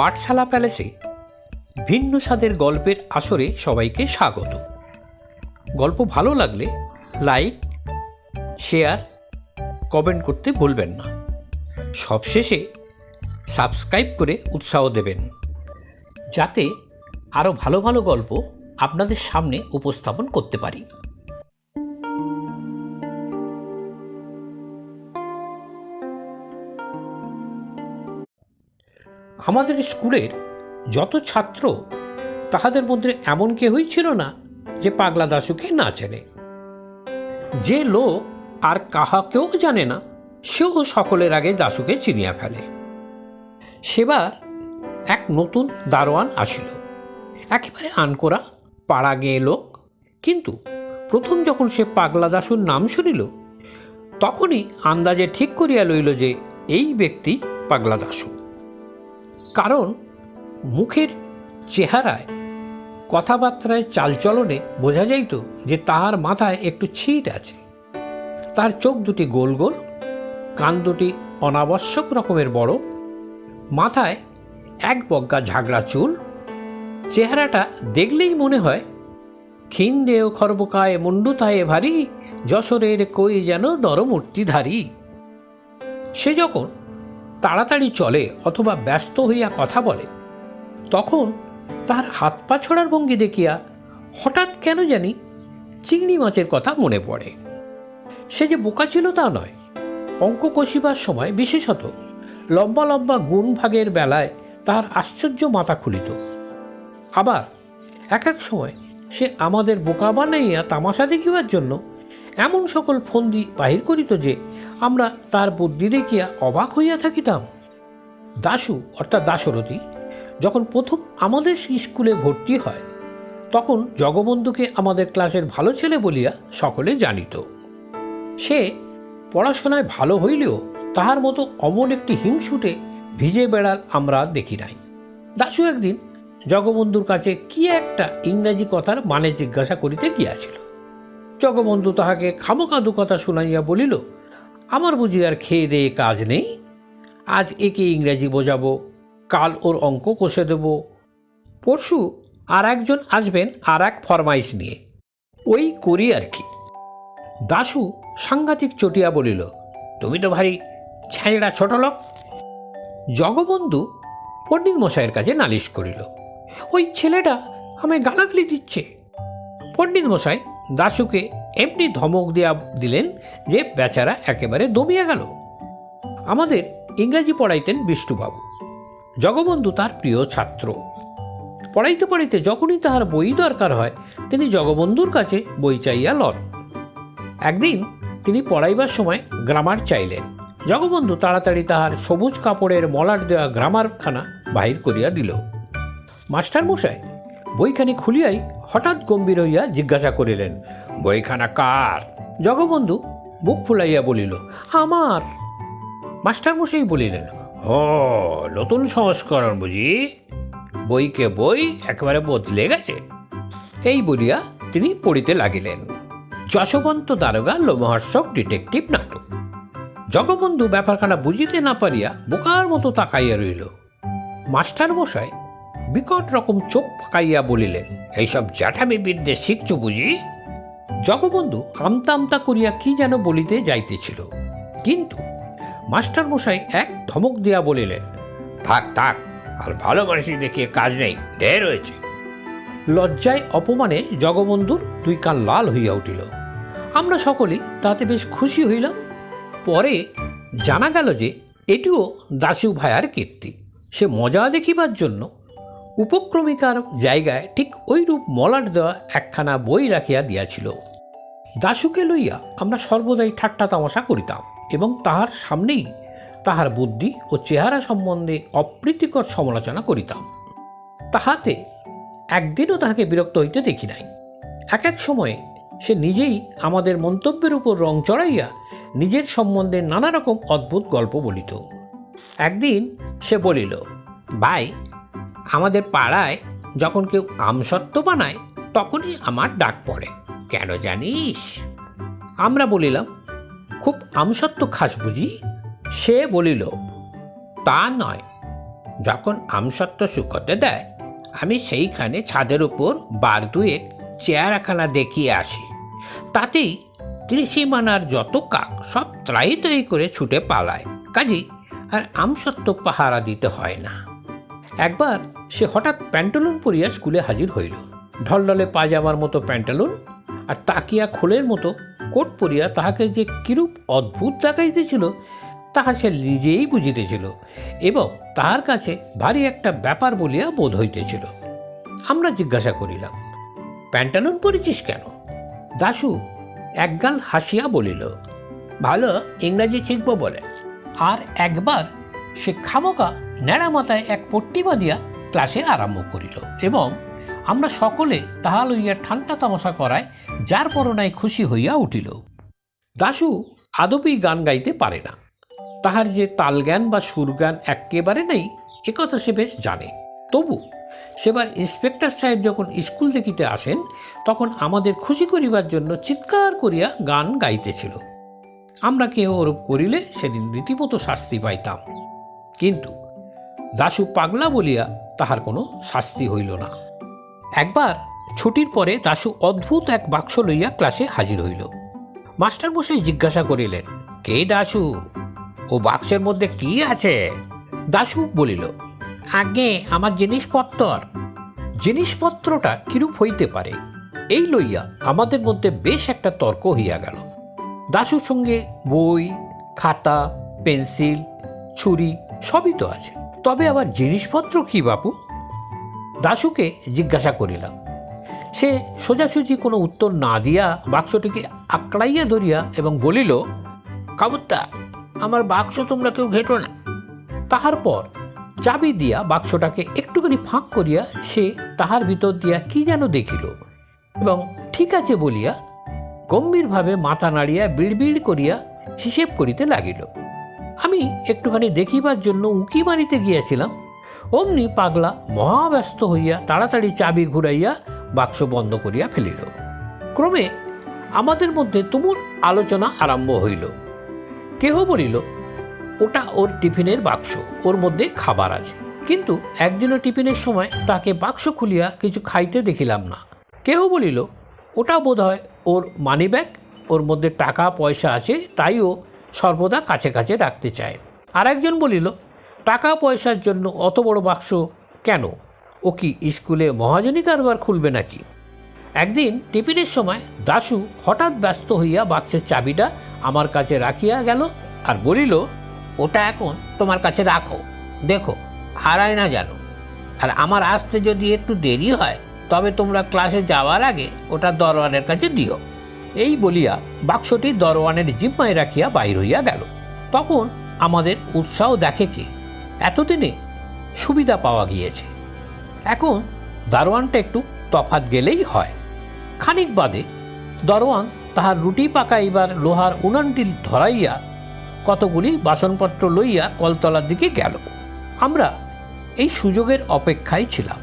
পাঠশালা প্যালেসে ভিন্ন স্বাদের গল্পের আসরে সবাইকে স্বাগত। গল্প ভালো লাগলে লাইক, শেয়ার, কমেন্ট করতে ভুলবেন না। সবশেষে সাবস্ক্রাইব করে উৎসাহ দেবেন, যাতে আরও ভালো ভালো গল্প আপনাদের সামনে উপস্থাপন করতে পারি। আমাদের স্কুলের যত ছাত্র, তাহাদের মধ্যে এমন কেহই ছিল না যে পাগলা দাশুকে না চেনে। যে লোক আর কাহাকেও জানে না, সেও সকলের আগে দাশুকে চিনিয়া ফেলে। সেবার এক নতুন দারোয়ান আসিল। একেবারে আনকোরা পাড়া গেয়ে লোক। কিন্তু প্রথম যখন সে পাগলা দাশুর নাম শুনিল, তখনই আন্দাজে ঠিক করিয়া লইল যে, এই ব্যক্তি পাগলা দাশু। কারণ মুখের চেহারায় কথাবার্তায় চালচলনে বোঝা যাইত যে তাহার মাথায় একটু ছিট আছে। তার চোখ দুটি গোল গোল, কান দুটি অনাবশ্যক রকমের বড়, মাথায় এক বজ্ঞা ঝাগড়া চুল, চেহারাটা দেখলেই মনে হয় দেহ খর্বকায় মুন্ডুতায়ে ভারী, যশোরের কই যেন নরমূর্তিধারী। সে যখন তাড়াতাড়ি চলে অথবা ব্যস্ত হইয়া কথা বলে। তখন তার হাত পা ছড়ার ভঙ্গি দেখিয়া হঠাৎ কেন জানি চিংড়ি মাছের কথা মনে পড়ে। সে যে বোকা ছিল তা নয়। অঙ্ক কষিবার সময় বিশেষত লম্বা লম্বা গুণ ভাগের বেলায় তার আশ্চর্য মাথা খুলিত। আবার এক এক সময় সে আমাদের বোকা বানাইয়া তামাশা দেখিবার জন্য এমন সকল ফন্দি বাহির করিত যে আমরা তার বুদ্ধি দেখিয়া অবাক হইয়া থাকিতাম। দাশু অর্থাৎ দাশরথী যখন প্রথম আমাদের স্কুলে ভর্তি হয়, তখন জগবন্ধুকে আমাদের ক্লাসের ভালো ছেলে বলিয়া সকলে জানিত। সে পড়াশোনায় ভালো হইলেও তাহার মতো অমন একটি হিংসুটে ভিজে বেড়াল আমরা দেখি নাই। দাশু একদিন জগবন্ধুর কাছে কি একটা ইংরাজি কথার মানে জিজ্ঞাসা করিতে গিয়াছিল। জগবন্ধু তাহাকে খামোকাদু কথা শুনাইয়া বলিল, আমার বুঝি আর খেয়ে দেয়ে কাজ নেই? আজ একে ইংরেজি বোঝাবো, কাল ওর অঙ্ক কষে দেব। পরশু আর একজন আসবেন আর এক ফরমাইশ নিয়ে। ওই করি আর কি। দাশু সাংঘাতিক চটিয়া বলিল, তুমি তো ভারী ছাইড়া ছোট লোক। জগবন্ধু পণ্ডিত মশাইয়ের কাছে নালিশ করিল, ওই ছেলেটা আমায় গালাগালি দিচ্ছে। পণ্ডিত মশাই দাশুকে এমনি ধমক দেয়া দিলেন যে বেচারা একেবারে দমিয়া গেল। আমাদের ইংরাজি পড়াইতেন বিষ্ণুবাবু। জগবন্ধু তার প্রিয় ছাত্র। পড়াইতে পড়াইতে যখনই তাহার বই দরকার হয়, তিনি জগবন্ধুর কাছে বই চাইয়া লন। একদিন তিনি পড়াইবার সময় গ্রামার চাইলেন। জগবন্ধু তাড়াতাড়ি তাহার সবুজ কাপড়ের মলাট দেওয়া গ্রামারখানা বাহির করিয়া দিল। মাস্টার মশাই বইখানি খুলিয়াই হঠাৎ গম্ভীর হইয়া জিজ্ঞাসা করিলেন, বইখানা কার? জগবন্ধু বুক ফুলাইয়া বলিল, আমার। মাস্টারমশাই বলিলেন, হ, নতুন সংস্করণ বুঝি? বইকে বই একেবারে বদলে গেছে। এই বলিয়া তিনি পড়িতে লাগিলেন। যশবন্ত দারোগা লোমহর্ষক ডিটেকটিভ নাটক। জগবন্ধু ব্যাপারখানা বুঝিতে না পারিয়া বোকার মতো তাকাইয়া রইল। মাস্টার মশাই বিকট রকম চোখ পাকাইয়া বলিলেন, এইসব জ্যাঠামি বিদ্যে শিখছ বুঝি? জগবন্ধু আমতা আমতা করিয়া কি যেন বলিতে যাইতেছিল। কিন্তু মাস্টার মশাই এক ধমক দিয়া বলিলেন, থাক থাক, আর ভালো মানুষই দেখিয়ে কাজ নেই, ঢের হয়েছে। লজ্জায় অপমানে জগবন্ধুর দুই কান লাল হইয়া উঠিল। আমরা সকলেই তাতে বেশ খুশি হইলাম। পরে জানা গেল যে এটিও দাসু ভায়ার কীর্তি। সে মজা দেখিবার জন্য উপক্রমিকার জায়গায় ঠিক ওইরূপ মলাট দেওয়া একখানা বই রাখিয়া দিয়াছিল। দাশুকে লইয়া আমরা সর্বদাই ঠাট্টা তামাশা করিতাম এবং তাহার সামনেই তাহার বুদ্ধি ও চেহারা সম্বন্ধে অপ্রীতিকর সমালোচনা করিতাম। তাহাতে একদিনও তাহাকে বিরক্ত হইতে দেখি নাই। এক এক সময়ে সে নিজেই আমাদের মন্তব্যের উপর রং চড়াইয়া নিজের সম্বন্ধে নানা রকম অদ্ভুত গল্প বলিত। একদিন সে বলিল, ভাই আমাদের পাড়ায় যখন কেউ আমসত্ত্ব বানায়, তখনই আমার ডাক পড়ে। কেন জানিস? আমরা বলিলাম, খুব আমসত্ত্ব খাস বুঝি? সে বলিল, তা নয়। যখন আমসত্ত্ব শুকোতে দেয়, আমি সেইখানে ছাদের উপর বার দুয়েক চেয়ার একখানা দেখিয়ে আসি। তাতেই ত্রিসীমানার যত কাক সব ত্রাই ত্রাই করে ছুটে পালায়। কাজেই আর আমসত্ত্ব পাহারা দিতে হয় না। একবার সে হঠাৎ প্যান্টালুন পরিয়া স্কুলে হাজির হইল। ঢলঢলে পাজামার মতো প্যান্টালুন আর তাকিয়া খোলের মতো কোট পরিয়া তাহাকে যে কিরূপ অদ্ভুত দেখাইতেছিল, তাহা সে নিজেই বুঝিতেছিল এবং তাহার কাছে ভারী একটা ব্যাপার বলিয়া বোধ হইতেছিল। আমরা জিজ্ঞাসা করিলাম, প্যান্টালুন পরেছিস কেন? দাশু একগাল হাসিয়া বলিল, ভালো, ইংরাজি শিখব বলে। আর একবার সে খামোকা ন্যাড়া মাথায় এক পট্টি বাঁধিয়া ক্লাসে আরম্ভ করিল এবং আমরা সকলে তাহা লইয়া ঠান্ডা তামাশা করায় যার পরনায় খুশি হইয়া উঠিল। দাশু আদপেই গান গাইতে পারে না। তাহার যে তালজ্ঞান বা সুরগান একেবারে নেই একথা সে বেশ জানে। তবু সেবার ইন্সপেক্টর সাহেব যখন স্কুল দেখিতে আসেন, তখন আমাদের খুশি করিবার জন্য চিৎকার করিয়া গান গাইতেছিল। আমরা কেউ ওরূপ করিলে সেদিন রীতিমতো শাস্তি পাইতাম। কিন্তু দাশু পাগলা বলিয়া তাহার কোনো শাস্তি হইল না। একবার ছুটির পরে দাশু অদ্ভুত এক বাক্স লইয়া ক্লাসে হাজির হইল। মাস্টার মাস্টারমশাই জিজ্ঞাসা করিলেন, কে দাশু? ও বাক্সের মধ্যে কি আছে? দাশু বলিল, আগে আমার জিনিসপত্র জিনিসপত্রটা কিরূপ হইতে পারে? এই লইয়া আমাদের মধ্যে বেশ একটা তর্ক হইয়া গেল। দাশুর সঙ্গে বই, খাতা, পেন্সিল, ছুরি সবই তো আছে। তবে আবার জিনিসপত্র কি, বাপু? দাশুকে জিজ্ঞাসা করিলাম। সে সোজাসুজি কোনো উত্তর না দিয়া বাক্সটিকে আকড়াইয়া ধরিয়া এবং বলিল, কাবুত্তা, আমার বাক্স তোমরা কেউ ঘেটো না। তাহার পর চাবি দিয়া বাক্সটাকে একটুখানি ফাঁক করিয়া সে তাহার ভিতর দিয়া কি যেন দেখিল এবং ঠিক আছে বলিয়া গম্ভীরভাবে মাথা নাড়িয়া বিড়বিড় করিয়া হিসেব করিতে লাগিল। আমি একটুখানি দেখিবার জন্য উকি মারিতে গিয়াছিলাম। অমনি পাগলা মহাব্যস্ত হইয়া তাড়াতাড়ি চাবি ঘুরাইয়া বাক্স বন্ধ করিয়া ফেলিল। ক্রমে আমাদের মধ্যে তুমুল আলোচনা আরম্ভ হইল। কেহ বলিল, ওটা ওর টিফিনের বাক্স, ওর মধ্যে খাবার আছে। কিন্তু একদিনও টিফিনের সময় তাকে বাক্স খুলিয়া কিছু খাইতে দেখিলাম না। কেহ বলিল, ওটা বোধ হয় ওর মানি ব্যাগ ওর মধ্যে টাকা পয়সা আছে তাই ও সর্বদা কাছে কাছে রাখতে চায়। আর একজন বলিল টাকা পয়সার জন্য অত বড় বাক্স কেন? ও কি স্কুলে মহাজনী কারবার খুলবে নাকি? একদিন টিফিনের সময় দাশু হঠাৎ ব্যস্ত হইয়া বাক্সের চাবিটা আমার কাছে রাখিয়া গেল আর বলিল, ওটা এখন তোমার কাছে রাখো। দেখো, হারায় না জানো আর আমার আসতে যদি একটু দেরি হয়, তবে তোমরা ক্লাসে যাওয়ার আগে ওটা দরওয়ানের কাছে দিও। এই বলিয়া বাক্সটি দরওয়ানের জিম্মায় রাখিয়া বাইর হইয়া গেল। তখন আমাদের উৎসাহ দেখে কি? এতদিনে সুবিধা পাওয়া গিয়েছে। এখন দারোয়ানটা একটু তফাত গেলেই হয়। খানিক বাদে দরওয়ান তাহার রুটি পাকাইবার লোহার উনানটি ধরাইয়া কতগুলি বাসনপত্র লইয়া কলতলার দিকে গেল। আমরা এই সুযোগের অপেক্ষায় ছিলাম।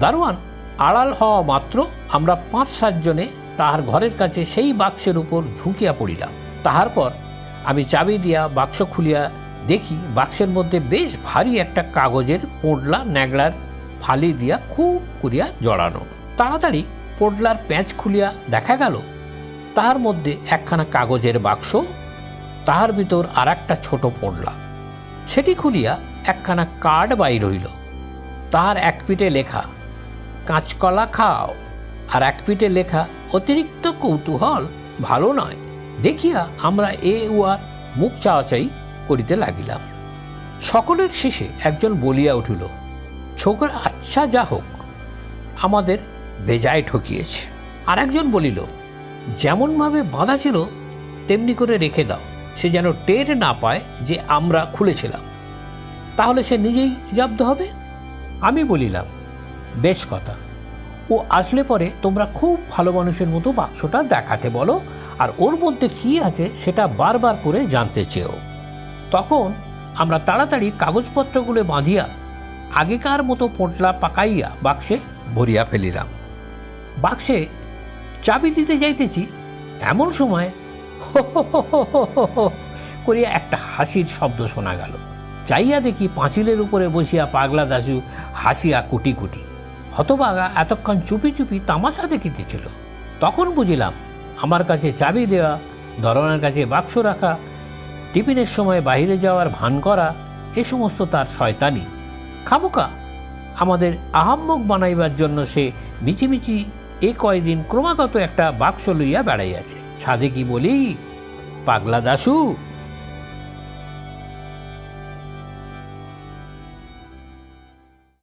দারোয়ান আড়াল হওয়া মাত্র আমরা পাঁচ সাতজনে তাহার ঘরের কাছে সেই বাক্সের উপর ঝুঁকিয়া পড়িলাম। তাহার পর আমি চাবি দিয়া বাক্স খুলিয়া দেখি বাক্সের মধ্যে বেশ ভারী একটা কাগজের পোডলা ন্যাগড়ার ফালি দিয়া খুব করিয়া জড়ানো। তাড়াতাড়ি পোডলার প্যাঁচ খুলিয়া দেখা গেল, তাহার মধ্যে একখানা কাগজের বাক্স, তাহার ভিতর আর একটা ছোট পোডলা। সেটি খুলিয়া একখানা কার্ড বাইর হইল তাহার এক পিঠে লেখা, কাঁচকলা খাও। আর এক পিঠে লেখা অতিরিক্ত কৌতূহল ভালো নয়। দেখিয়া আমরা এ উয়ার মুখ চাওয়াচাই করিতে লাগিলাম। সকলের শেষে একজন বলিয়া উঠিল, ছোকরা আচ্ছা যা হোক, আমাদের বেজায় ঠকিয়েছে। আর একজন বলিল, যেমনভাবে বাঁধা ছিল, তেমনি করে রেখে দাও। সে যেন টের না পায় যে আমরা খুলেছিলাম। তাহলে সে নিজেই জব্দ হবে? আমি বলিলাম, বেশ কথা। ও আসলে পরে তোমরা খুব ভালো মানুষের মতো বাক্সটা দেখাতে বলো। আর ওর মধ্যে কী আছে সেটা বারবার করে জানতে চেয়েও তখন আমরা তাড়াতাড়ি কাগজপত্রগুলো বাঁধিয়া আগেকার মতো পোটলা পাকাইয়া বাক্সে ভরিয়া ফেলিলাম। বাক্সে চাবি দিতে যাইতেছি, এমন সময় করিয়া একটা হাসির শব্দ শোনা গেল। চাইয়া দেখি পাঁচিলের উপরে বসিয়া পাগলা দাশু হাসিয়া কুটি কুটি হতবাগা এতক্ষণ চুপি চুপি তামাশা দেখিতেছিল। তখন বুঝিলাম, আমার কাছে চাবি দেওয়া দরনের কাছে বাক্স রাখা, টিফিনের সময় বাইরে যাওয়ার ভান করা, এ সমস্ত তার শয়তানি। খামোকা আমাদের আহাম্মক বানাইবার জন্য সে মিচিমিচি এ কয়দিন ক্রমাগত একটা বাক্স লইয়া বেড়াইয়াছে। ছাদে কি বলি? পাগলা দাশু